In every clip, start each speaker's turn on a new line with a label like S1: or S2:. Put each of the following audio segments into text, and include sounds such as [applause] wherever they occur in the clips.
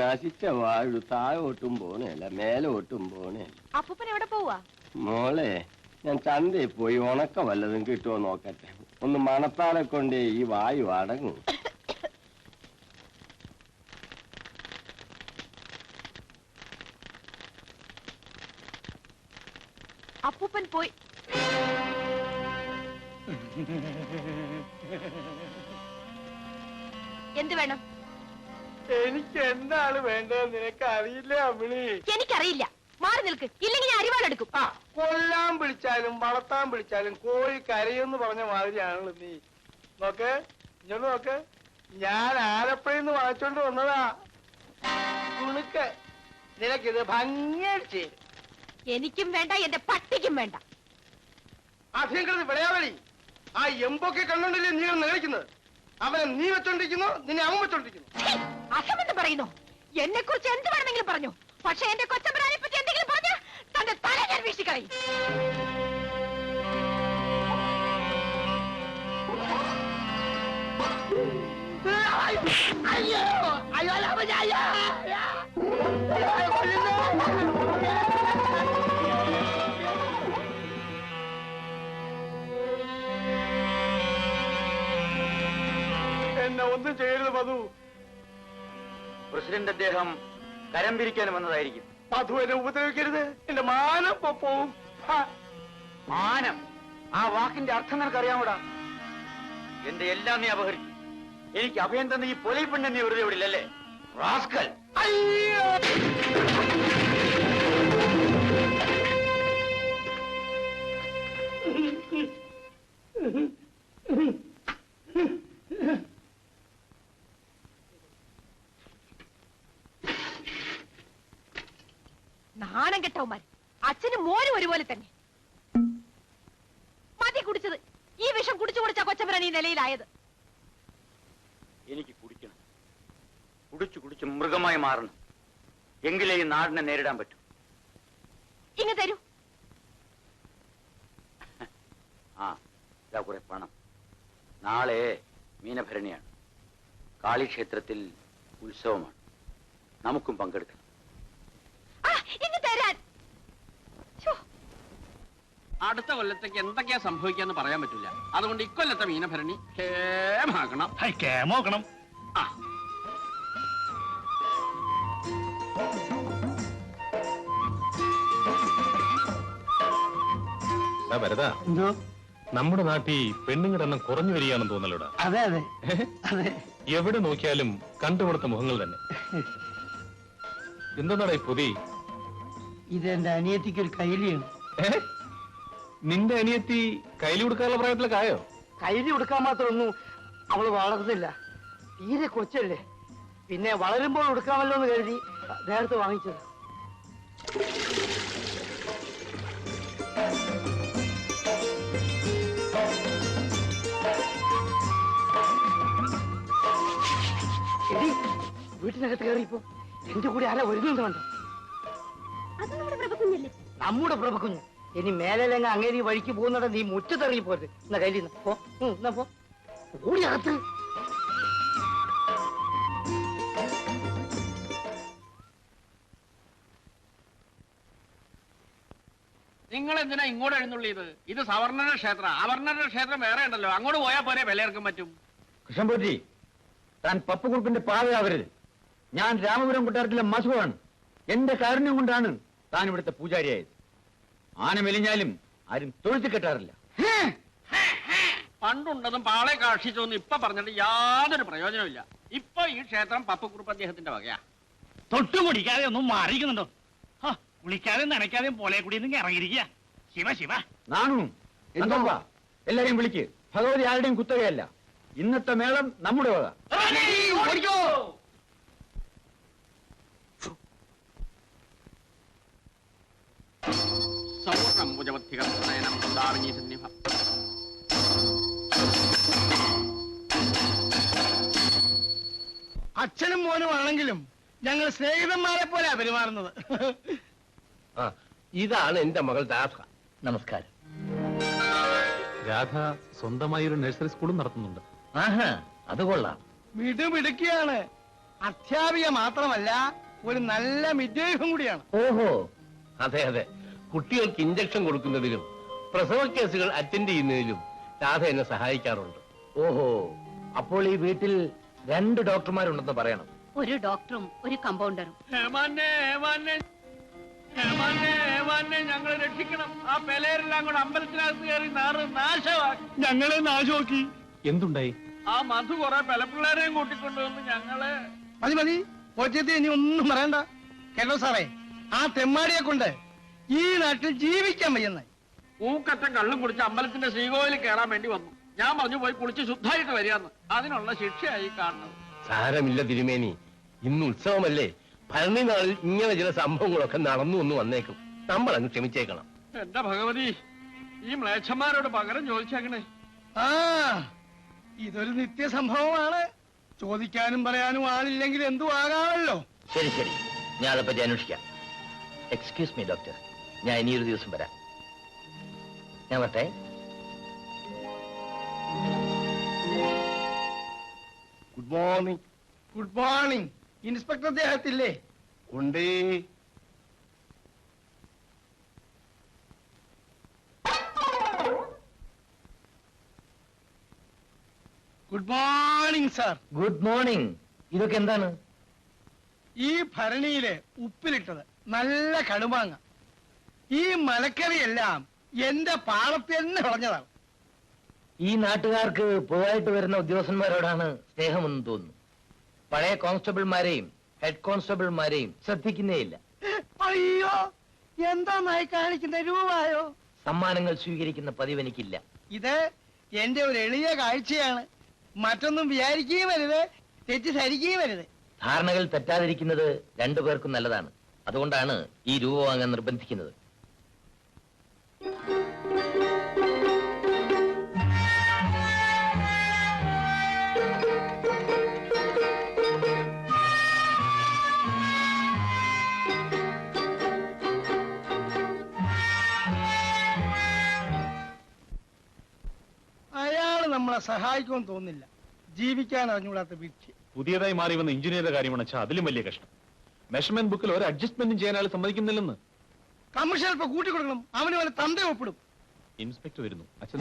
S1: നശിച്ച വാഴു താഴോട്ടും പോണേല മേലോട്ടും പോണേല
S2: അപ്പൂപ്പൻ എവിടെ പോവാ?
S1: മോളെ ഞാൻ ചന്തയിൽ പോയി ഉണക്ക വല്ലതും കിട്ടുമോ നോക്കട്ടെ. ഒന്ന് മണത്താലെ കൊണ്ടേ ഈ വായു അടങ്ങും.
S2: അപ്പൂപ്പൻ പോയി. എന്ത് വേണം?
S3: എനിക്ക് എന്താണ് വേണ്ടത്? നിനക്ക് അറിയില്ല അമ്മിണി?
S2: എനിക്കറിയില്ല. മാറി നിൽക്ക്. ഇല്ലെങ്കിൽ ഞാൻ അരിവാളെടുക്കും
S3: ആ കൊല്ലാൻ വിളിച്ചാലും വളർത്താൻ വിളിച്ചാലും കോഴി കരയെന്ന് പറഞ്ഞ മാതിരിയാണല്ലോ നീ. നോക്ക് ഇങ്ങോട്ട് നോക്ക്. ഞാൻ ആലപ്പുഴയിൽ നിന്ന് വാങ്ങിച്ചോണ്ട് വന്നതാ. തുണുക്ക് നിനക്കിത് ഭംഗിയായിട്ട് ചെയ്യും.
S2: എനിക്കും വേണ്ട എന്റെ പട്ടിക്കും വേണ്ട.
S3: അധികം വിളയാവലി ആ എമ്പൊക്കെ കണ്ടോണ്ടില്ലേ നീ നേടിക്കുന്നത് അവനെ നീ വെച്ചോണ്ടിരിക്കുന്നു നിന്നെ അവൻ വെച്ചോണ്ടിരിക്കുന്നു.
S2: ഛീ, അസമെന്ന് പറയുന്നു. എന്നെ കുറിച്ച് എന്ത് വേണമെങ്കിലും പറഞ്ഞു. പക്ഷെ എന്റെ കൊച്ചമ്പരാനെ പറ്റി എന്തെങ്കിലും പറഞ്ഞ തന്റെ തല ഞാൻ വീശിക്കളയും.
S3: അയ്യോ അയ്യോ അയ്യോ എന്നെ ഒന്നും ചെയ്യരുത് മധു.
S4: പ്രസിഡന്റ് അദ്ദേഹം കരം പിരിക്കാൻ വന്നതായിരിക്കും.
S3: മധു എന്നെ ഉപദ്രവിക്കരുത്. എന്റെ മാനം പോവും
S4: മാനം? ആ വാക്കിന്റെ അർത്ഥം നിനക്കറിയാമോടാ? എന്റെ എല്ലാം നീ അപഹരിച്ചു. എനിക്ക് അഭയം തന്ന ഈ പൊലി പെണ്ണെന്നെ വെറുതെ വിടില്ലല്ലേ? റാസ്കൽ.
S3: അയ്യോ.
S2: നാണം കെട്ടവന്മാർ അച്ഛനും മോനും ഒരുപോലെ തന്നെ. മതി കുടിച്ചത്. ഈ വിഷം കുടിച്ചു കുടിച്ച കൊച്ചമ്പരാൻ ഈ നിലയിലായത്.
S4: എനിക്ക് കുടിക്കണം. കുടിച്ചു കുടിച്ച് മൃഗമായി മാറണം. എങ്കിലേ ഈ നാടിനെ നേരിടാൻ പറ്റൂ.
S2: ഇങ്ങ് തരൂ.
S4: ആ ഇതാ കുറെ പണം. നാളെ മീനഭരണിയാണ്. കാളിക്ഷേത്രത്തിൽ ഉത്സവമാണ്. നമുക്കും പങ്കെടുക്കണം
S2: ആ, ഇങ്ങ് തരാൻ ഛോ,
S5: അടുത്ത കൊല്ലത്തേക്ക് എന്തൊക്കെയാ സംഭവിക്കാന്ന് പറയാൻ പറ്റില്ല അതുകൊണ്ട് ഇക്കൊല്ലത്തെ മീനഭരണി
S6: കേമോക്കണം
S5: ആ.
S6: നമ്മുടെ നാട്ടിൽ പെണ്ണുങ്ങളുടെ എണ്ണം കുറഞ്ഞു വരികയാണെന്ന് തോന്നലോടാ.
S3: അതെ അതെ. അതെ.
S6: എവിടെ നോക്കിയാലും കണ്ടുപിടുത്ത മുഖങ്ങൾ തന്നെ. എന്താണ് ഈ പൊതി?
S3: എന്റെ അനിയത്തിക്ക് ഒരു കൈലിയാണ്?
S6: നിന്റെ അനിയത്തി കയ്യിൽ കൊടുക്കാനുള്ള പ്രായത്തിലൊക്കെ ആയോ?
S3: കൈലി കൊടുക്കാൻ മാത്രമൊന്നും അവൾ വളർന്നില്ല. തീരെ കൊച്ചല്ലേ. പിന്നെ വളരുമ്പോൾ കൊടുക്കാമല്ലോ എന്ന് കരുതി നേരത്തെ വാങ്ങിച്ചത്. എടി വീട്ടിനകത്ത് കയറിയപ്പോ എന്റെ കൂടെ ആരാ വരുന്നുണ്ട് കണ്ടോ? നമ്മുടെ പ്രഭക്കുഞ്ഞ്. ഇനി മേലെങ്ങ അങ്ങേരി വഴിക്ക് പോകുന്നട നീ മുറ്റത്തിറങ്ങി പോരുത് എന്നാ കയ്യിൽ പോ. എന്നാ പോ. ഓടി അകത്ത്.
S5: നിങ്ങൾ എന്തിനാ ഇങ്ങോട്ട് എഴുന്നള്ളിയത്? ഇത് സവർണരുടെ ക്ഷേത്രം. അവർണരുടെ ക്ഷേത്രം വേറെ ഉണ്ടല്ലോ. അങ്ങോട്ട് പോയാൽ പോരെ വിലയിറക്കാൻ പറ്റും.
S4: കൃഷ്ണൻപൂറ്റി താൻ പപ്പുകുറുപ്പിന്റെ പാതയാവരുത്. ഞാൻ രാമപുരം കൊട്ടാരത്തിലെ മസുവാണ് എന്റെ കാരുണ്യം കൊണ്ടാണ് താൻ ഇവിടുത്തെ പൂജാരിയായത്. ആന മെലിഞ്ഞാലും ആരും തൊഴുത്തി കെട്ടാറില്ല.
S5: പണ്ടുണ്ടതും പാളെ കാക്ഷിച്ചോന്ന് ഇപ്പൊ പറഞ്ഞിട്ട് യാതൊരു പ്രയോജനമില്ല ഇപ്പൊ ഈ ക്ഷേത്രം പപ്പക്കുറുപ്പ് അദ്ദേഹത്തിന്റെ വകയാ.
S6: തൊട്ടു കുടിക്കാതെ ഒന്നും മാറിയിരിക്കുന്നുണ്ടോ? വിളിക്കാതെ കുളിക്കാതെ നനയ്ക്കാതെയും പോലെ കൂടി ഇറങ്ങിയിരിക്കുക ശിവ ശിവ.
S4: നാണു എന്തോ? എല്ലാരെയും വിളിക്ക്. ഭഗവതി ആരുടെയും കുത്തകയല്ല. ഇന്നത്തെ മേളം നമ്മുടെ വക
S5: വൃന്ദാവനീ സന്നിഭ
S3: അച്ഛനും മോനും ആണെങ്കിലും ഞങ്ങൾ സ്നേഹിതന്മാരെ പോലെ പെരുമാറുന്നത്.
S1: ആ ഇതാണ് എന്റെ മകൾ രാധ.
S4: നമസ്കാരം.
S6: രാധ സ്വന്തമായി ഒരു നഴ്സറി സ്കൂളും നടത്തുന്നുണ്ട്.
S4: ആഹാ അത് കൊള്ളാം.
S3: വിടുമിടുക്കിയാണ് അധ്യാപിക മാത്രമല്ല ഒരു നല്ല മിഡ്വൈഫും കൂടിയാണ്.
S7: ഓഹോ അതെ അതെ. കുട്ടികൾക്ക് ഇഞ്ചക്ഷൻ കൊടുക്കുന്നതിലും പ്രസവ കേസുകൾ അറ്റൻഡ് ചെയ്യുന്നതിലും രാധ എന്നെ സഹായിക്കാറുണ്ട്.
S8: ഓഹോ അപ്പോൾ ഈ വീട്ടിൽ രണ്ട് ഡോക്ടർമാരുണ്ടെന്ന് പറയണം.
S2: ഒരു ഡോക്ടറും ഒരു കമ്പൗണ്ടറും.
S5: ഞങ്ങളെ രക്ഷിക്കണം. ആ പെലേരെല്ലാം കൂടെ അമ്പലത്തിനകത്ത് കയറി നാറ് നാശമാക്കി.
S9: ഞങ്ങളെ നാശമാക്കി.
S7: എന്തുണ്ടായി?
S5: ആ മധു കുറെ പെലപ്പിള്ളേരെയും കൂട്ടിക്കൊണ്ടുവന്ന് ഞങ്ങളെ
S3: മതി മതി. ഇനി ഒന്നും പറയണ്ട. കേട്ടോ സാറേ ആ തെമ്മാടിയെ കൊണ്ട് ഈ നാട്ടിൽ ജീവിക്കാൻ വയ്യെന്ന്
S5: ഊക്കറ്റ കള്ളും കുടിച്ച് അമ്പലത്തിന്റെ ശ്രീകോവിൽ കയറാൻ വേണ്ടി വന്നു. ഞാൻ പറഞ്ഞു പോയി കുളിച്ച് ശുദ്ധമായിട്ട് വരികയെന്ന്. അതിനുള്ള ശിക്ഷയായി കാണുന്നത്.
S7: സാരമില്ല തിരുമേനി. ഇന്ന് ഉത്സവമല്ലേ? ഭരണി നാളിൽ ഇങ്ങനെ ചില സംഭവങ്ങളൊക്കെ നടന്നു എന്ന് വന്നേക്കും. നമ്മൾ അങ്ങ് ക്ഷമിച്ചേക്കണം.
S5: എന്റെ ഭഗവതി ഈ മ്ലേച്ഛന്മാരോട് പകരം ചോദിച്ചേക്കണേ.
S3: ആ ഇതൊരു നിത്യ സംഭവമാണ് ചോദിക്കാനും പറയാനും ആളില്ലെങ്കിൽ എന്തു ആകാമല്ലോ.
S8: ശരി ശരി. ഞാൻ അതേപ്പറ്റി അന്വേഷിക്കാം. എക്സ്ക്യൂസ് മീ ഡോക്ടർ ഞാൻ ഇനിയൊരു ദിവസം വരാം. ഞാൻ വട്ടെ
S1: good morning
S3: good morning inspector ദേഹത്തില്ലേ
S1: ഉണ്ട്
S3: good morning sir
S8: good morning ഇതൊക്കെ എന്താണ്?
S3: ഈ ഭരണിയിലെ ഉപ്പിലിട്ടത് നല്ല കടുമാങ്ങ. ഈ മലക്കറിയെല്ലാം എന്റെ പാളത്തിൽ തന്നെ വിളഞ്ഞതാണ്
S8: ഈ നാട്ടുകാർക്ക് പൊതുവായിട്ട് വരുന്ന ഉദ്യോഗസ്ഥന്മാരോടാണ് സ്നേഹമെന്ന് തോന്നുന്നു. പഴയ കോൺസ്റ്റബിൾമാരെയും ഹെഡ് കോൺസ്റ്റബിൾമാരെയും ശ്രദ്ധിക്കുന്നേയില്ല
S3: അയ്യോ എന്താ നായി കാണിക്കുന്ന രൂപായോ?
S8: സമ്മാനങ്ങൾ സ്വീകരിക്കുന്ന പതിവ് എനിക്കില്ല.
S3: ഇത് എന്റെ ഒരു എളിയ കാഴ്ചയാണ്. മറ്റൊന്നും വിചാരിക്കുകയും വരുത് തെറ്റിദ്ധരിക്കുകയും വരുത്
S8: ധാരണകൾ തെറ്റാതിരിക്കുന്നത് രണ്ടുപേർക്കും നല്ലതാണ്. അതുകൊണ്ടാണ് ഈ രൂപ വാങ്ങാൻ നിർബന്ധിക്കുന്നത്.
S3: അയാൾ നമ്മളെ സഹായിക്കുമെന്ന് തോന്നില്ല ജീവിക്കാൻ അറിഞ്ഞുകൂടാത്ത വിധി
S6: പുതിയതായി മാറി വന്ന എഞ്ചിനീയറുടെ കാര്യമാണ് അതിലും വലിയ കഷ്ടം. മെഷർമെന്റ് ബുക്കിൽ ഒരു അഡ്ജസ്റ്റ്മെന്റും ചെയ്യാൻ അയാൾ സമ്മതിക്കുന്നില്ലെന്ന്.
S3: കമ്മീഷൻ അല്പം കൂട്ടി കൊടുക്കണം. അവന് വല്ല തന്ത ഒപ്പിടും.
S6: ഇൻസ്പെക്ടർ വരുന്നു. അച്ഛൻ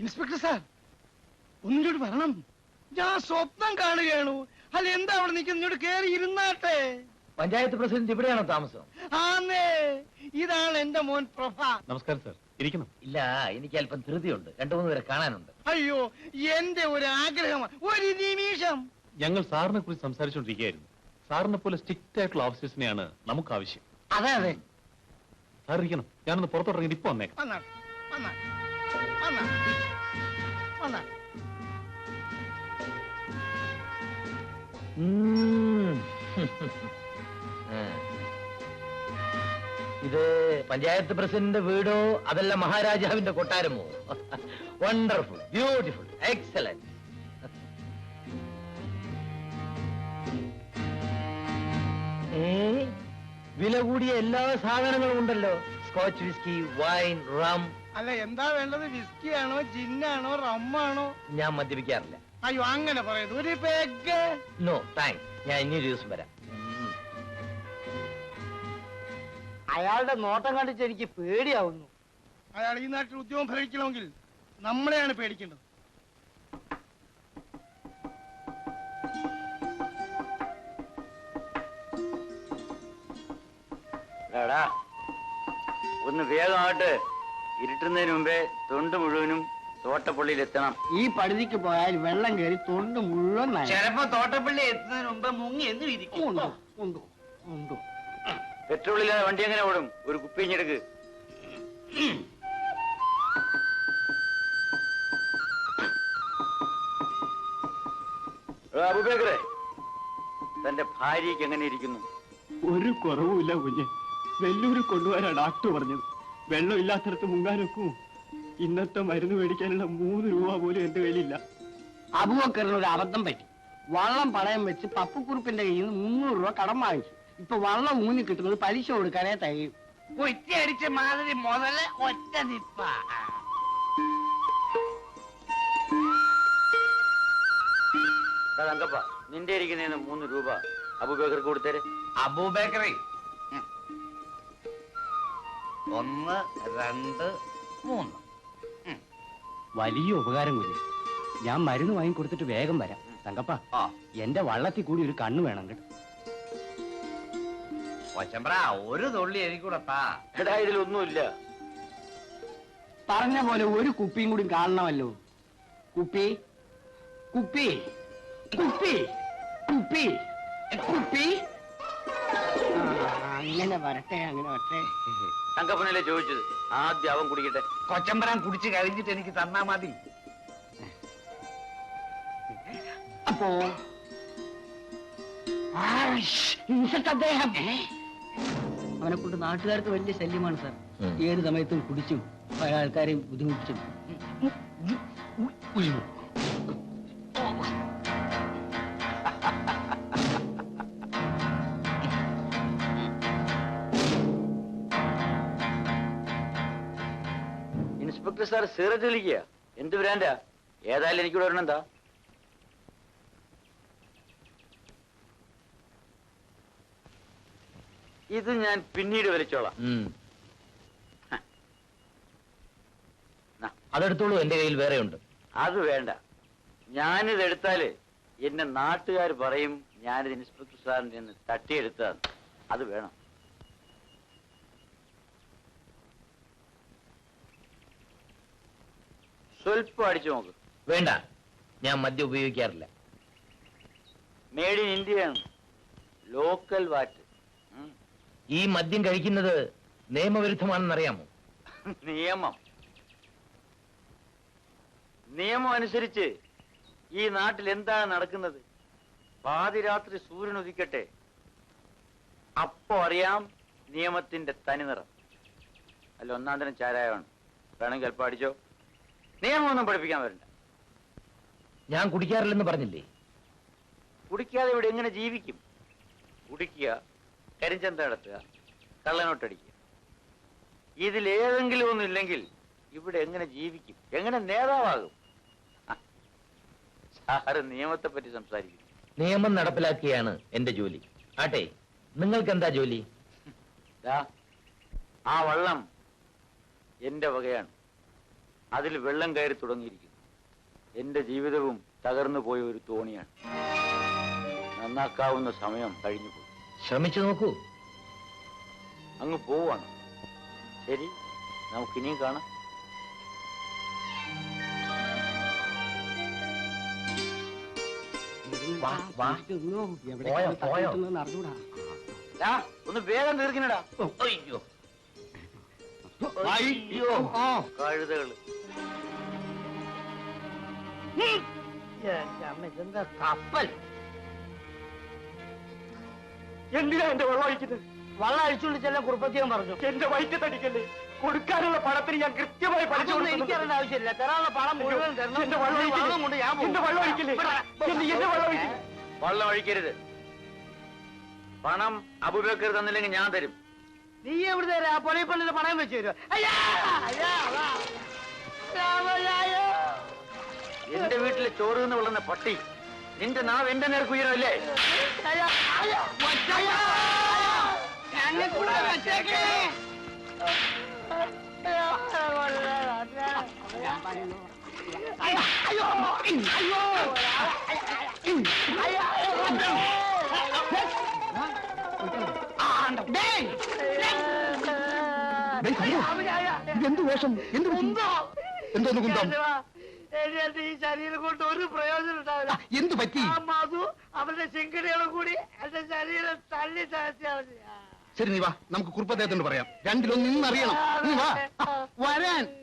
S3: ഇൻസ്പെക്ടർ സാർ ഒന്നിനോട് വരണം. ഞാൻ സ്വപ്നം കാണുകയാണു. അല്ല എന്താ അവിടെ നിൽക്കുന്നോട് ഇങ്ങോട്ട് കയറി ഇരുന്നാട്ടെ.
S8: പഞ്ചായത്ത് പ്രസിഡന്റ് ഇവിടെയാണോ താമസം?
S3: ആന്നേ ഇതാണ് എന്റെ മോൻ പ്രഭ.
S6: നമസ്കാരം സാർ. ഇരിക്കണം.
S8: ഇല്ല എനിക്ക് അല്പം ധൃതിയുണ്ട്. രണ്ടു മൂന്ന് പേരെ കാണാനുണ്ട്.
S3: അയ്യോ എന്റെ ഒരു ആഗ്രഹമാണ്. ഒരു നിമിഷം.
S6: ഞങ്ങൾ സാറിനെ കുറിച്ച് സംസാരിച്ചുകൊണ്ടിരിക്കുകയായിരുന്നു. സാറിനെ പോലെ സ്ട്രിക്റ്റ് ആയിട്ടുള്ള ഓഫീസേഴ്സിനെയാണ് നമുക്ക് ആവശ്യം
S3: അതെ അതെ.
S6: സാർ ഇരിക്കണം. ഞാനൊന്ന് പുറത്തോട്ടിറങ്ങി ഇപ്പൊ വന്നേക്കാം.
S3: വന്നാ വന്നാ വന്നാ വന്നാ.
S8: ഉം. ആ. ഇത് പഞ്ചായത്ത് പ്രസിഡന്റ് വീടോ അതല്ല മഹാരാജാവിന്റെ കൊട്ടാരമോ? വണ്ടർഫുൾ ബ്യൂട്ടിഫുൾ എക്സലന്റ് വില കൂടിയ എല്ലാ സാധനങ്ങളും ഉണ്ടല്ലോ. സ്കോച്ച് വിസ്കി വൈൻ റം
S3: അല്ല എന്താ വേണ്ടത്? വിസ്കി ആണോ ജിന്നാണോ റമ്മാണോ
S8: ഞാൻ മദ്യപിക്കാറില്ല.
S3: അയ്യോ അങ്ങനെ പറയുന്നത് ഒരു പെഗ്
S8: നോ താങ്ക്സ് ഞാൻ ഇനിയൊരു ദിവസം വരാം.
S3: അയാളുടെ നോട്ടം കണ്ടിട്ട് എനിക്ക് പേടിയാവുന്നു. അയാൾ ഈ നാട്ടിൽ ഉദ്യോഗം ഭരിക്കണമെങ്കിൽ നമ്മളെയാണ് പേടിക്കേണ്ടത്.
S4: എടാ ഒന്ന് വേഗമായിട്ട് ഇരുട്ടുന്നതിന് മുമ്പേ തൊണ്ട് മുഴുവനും തോട്ടപ്പള്ളിയിൽ എത്തണം.
S3: ഈ പടുതിക്ക് പോയാൽ വെള്ളം കയറി തൊണ്ട് മുഴുവൻ
S4: ചിലപ്പോ തോട്ടപ്പള്ളി എത്തുന്നതിന് മുമ്പ് മുങ്ങി എന്ന് വിരിക്കും പെട്രോളില്ലാതെ വണ്ടി എങ്ങനെ ഓടും? ഒരു കുപ്പിഞ്ഞെടുക്ക് അബുബേക്കറെ തന്റെ ഭാര്യയ്ക്ക് എങ്ങനെ ഇരിക്കുന്നു?
S9: ഒരു കുറവുമില്ല കുഞ്ഞ്. വെല്ലൂരിൽ കൊണ്ടുപോകാനാ ഡാക്ടർ പറഞ്ഞത്. വെള്ളം ഇല്ലാത്തടത്ത് മുങ്ങാനൊക്കും ഇന്നത്തെ മരുന്ന് മേടിക്കാനുള്ള മൂന്ന് രൂപ പോലും എന്റെ കയ്യിലില്ല.
S3: അബുവക്കറിന് ഒരു അബദ്ധം പറ്റി. വള്ളം പണയം വെച്ച് പപ്പുക്കുറിപ്പിന്റെ കയ്യിൽ നിന്ന് മുന്നൂറ് രൂപ കടം വാങ്ങിച്ചു. ഇപ്പൊ വള്ളം ഊന്നി കിട്ടുന്നത് പലിശ കൊടുക്കാനേ തയ്യും.
S4: ഒറ്റയടിച്ച മാതിരി മുതൽ ഒറ്റ നിപ്പ. തങ്കപ്പ നിന്റെ ഇരിക്കുന്നതിന് മൂന്ന് രൂപ അബുബേക്കർക്ക് കൊടുത്തേരെ.
S8: അബൂബേക്കറി ഒന്ന് രണ്ട് മൂന്ന്.
S10: വലിയ ഉപകാരം കുഞ്ഞ് ഞാൻ മരുന്ന് വാങ്ങി കൊടുത്തിട്ട് വേഗം വരാം. തങ്കപ്പ
S8: ആ.
S10: എന്റെ വള്ളത്തിൽ കൂടി ഒരു കണ്ണ് വേണം കേട്ടോ.
S8: കൊച്ചമ്പ്ര ഒരു തുള്ളി എനിക്കൂടപ്പാ
S4: എടാ ഇതിലൊന്നുമില്ല.
S10: പറഞ്ഞ പോലെ ഒരു കുപ്പിയും കൂടി കാണണമല്ലോ. കുപ്പി കുപ്പി കുപ്പി കുപ്പി കുപ്പി. അങ്ങനെ വരട്ടെ അങ്ങനെ വരട്ടെ.
S4: തങ്കപ്പനല്ലേ ചോദിച്ചത്? ആദ്യം അവൻ കുടിക്കട്ടെ.
S8: കൊച്ചമ്പരാൻ കുടിച്ച് കഴിഞ്ഞിട്ട് എനിക്ക് തന്നാ മതി.
S10: അപ്പോ? അദ്ദേഹം. അവനെ കൊണ്ട് നാട്ടുകാർക്ക് വലിയ ശല്യമാണ് സാർ. ഏത് സമയത്തും കുടിച്ചും പല ആൾക്കാരെയും ബുദ്ധിമുട്ടിച്ചും.
S4: സാർ സിഗരറ്റ് വലിക്കുക എന്ത് ബ്രാൻഡാ ഏതായാലും എനിക്കിവിടെ ഒരെണ്ണം എന്താ? ഇത് ഞാൻ പിന്നീട് വലിച്ചോളാം
S8: അതെടുത്തോളൂ എന്റെ കയ്യിൽ വേറെ ഉണ്ട്
S4: അത് വേണ്ട. ഞാനിത് എടുത്താൽ എന്റെ നാട്ടുകാർ പറയും ഞാനിത് ഇൻസ്പെക്ടർ സാറിന്റെ തട്ടിയെടുത്തതാണ്. അത് വേണം. സ്വൽപ്പം അടിച്ചു നോക്ക്.
S8: വേണ്ട. ഞാൻ മദ്യം ഉപയോഗിക്കാറില്ല.
S4: മേഡ് ഇൻ ഇന്ത്യയാണ് ലോക്കൽ വാറ്റ്
S8: ഈ മദ്യം കഴിക്കുന്നത് നിയമവിരുദ്ധമാണെന്നറിയാമോ? [laughs]
S4: നിയമം. നിയമം അനുസരിച്ച് ഈ നാട്ടിൽ എന്താണ് നടക്കുന്നത്? പാതിരാത്രി സൂര്യൻ ഉദിക്കട്ടെ. അപ്പോ അറിയാം നിയമത്തിന്റെ തനിനിറം അല്ല ഒന്നാം തരം ചാരായമാണ്. വേണമെങ്കിൽ അല്പം അടിച്ചോ? നിയമമൊന്നും പഠിപ്പിക്കാൻ വരണ്ട.
S8: ഞാൻ കുടിക്കാറില്ലെന്ന് പറഞ്ഞില്ലേ?
S4: കുടിക്കാതെ ഇവിടെ എങ്ങനെ ജീവിക്കും? കുടിക്കുക കരിഞ്ചന്ത നടത്തുക കള്ളനോട്ടടിക്കുക. ഇതിലേതെങ്കിലും ഒന്നും ഇല്ലെങ്കിൽ ഇവിടെ എങ്ങനെ ജീവിക്കും? എങ്ങനെ നേതാവാകും? സാറ് നിയമത്തെ പറ്റി സംസാരിക്കും
S8: നിയമം നടപ്പിലാക്കിയാണ് എന്റെ ജോലി. ആട്ടെ നിങ്ങൾക്ക് എന്താ ജോലി
S4: ആ വള്ളം എന്റെ വകയാണ്. അതിൽ വെള്ളം കയറി തുടങ്ങിയിരിക്കുന്നു. എന്റെ ജീവിതവും തകർന്നു പോയ ഒരു തോണിയാണ്. നന്നാക്കാവുന്ന സമയം കഴിഞ്ഞു പോയി.
S8: ശ്രമിച്ചു നോക്കൂ.
S4: അങ്ങ് പോവാണ്. ശരി നമുക്കിനിയും കാണാം.
S8: വാ, വാ.
S10: എവിടെ
S8: പോയോ, പോയോ?
S10: അറിഞ്ഞൂടാ.
S4: ഒന്ന് വേഗം തീർക്കണടാ.
S8: അയ്യോ.
S4: അയ്യോ കഴുതകൾ.
S11: ഇതെന്താ കപ്പൽ. എന്തിനാ എന്റെ വെള്ളം ഒഴിക്കുന്നത്? വെള്ളം അഴിച്ചുകൊണ്ട് ചെല്ലാൻ കുറുപ്പത്തിയാൻ പറഞ്ഞു. എന്റെ വയറ്റ് തടിക്കല്ലേ? കൊടുക്കാനുള്ള പണത്തിന് ഞാൻ കൃത്യമായി പഠിച്ചു എനിക്കറിയേണ്ട ആവശ്യമില്ല. തരാനുള്ള പണം മുഴുവൻ തരണം. എന്റെ വെള്ളം കൊണ്ട് ഞാൻ എന്റെ വെള്ളം ഒഴിക്കില്ലേ? എന്റെ എന്റെ വെള്ളം ഒഴിക്കില്ലേ?
S4: വെള്ളം ഒഴിക്കരുത്. പണം അബുബേക്കർ തന്നില്ലെങ്കിൽ ഞാൻ തരും.
S11: നീ എവിടെ തരാ? പള്ളിയുടെ പണയം വെച്ച് തരുമോ അയ്യാ! അയ്യാ! അതാ.
S4: എന്റെ വീട്ടിലെ ചോറ് എന്ന് വിളുന്ന പട്ടി. നിന്റെ നാവ് എന്റെ നേർക്ക് ഉയരമല്ലേ?
S11: അയ്യാ, അയ്യാ, അയ്യാ. ഞങ്ങൾ കൂടെ വെച്ചേക്കേ അയ്യോ, അയ്യോ, അയ്യോ, അയ്യോ. അയ്യോ, ഡേയ്,
S9: എന്ത് വേഷം? എന്ത്. എന്തോന്ന് കുന്തം?
S11: കേശവാ, ഈ ശരീരം കൊണ്ട് ഒരു പ്രയോജനം ഉണ്ടാവില്ല.
S9: എന്ത് പറ്റി?
S11: ആ മധു അവരുടെ ശിങ്കടികളും കൂടി എന്റെ ശരീരം തള്ളി താഴ്ത്തിയാണ്
S9: ശരി നീ വാ. നമുക്ക് കുറുപ്പദ്ദേഹത്തോട് പറയാം. രണ്ടിലൊന്നും അറിയണം. നീ വാ. വരാൻ.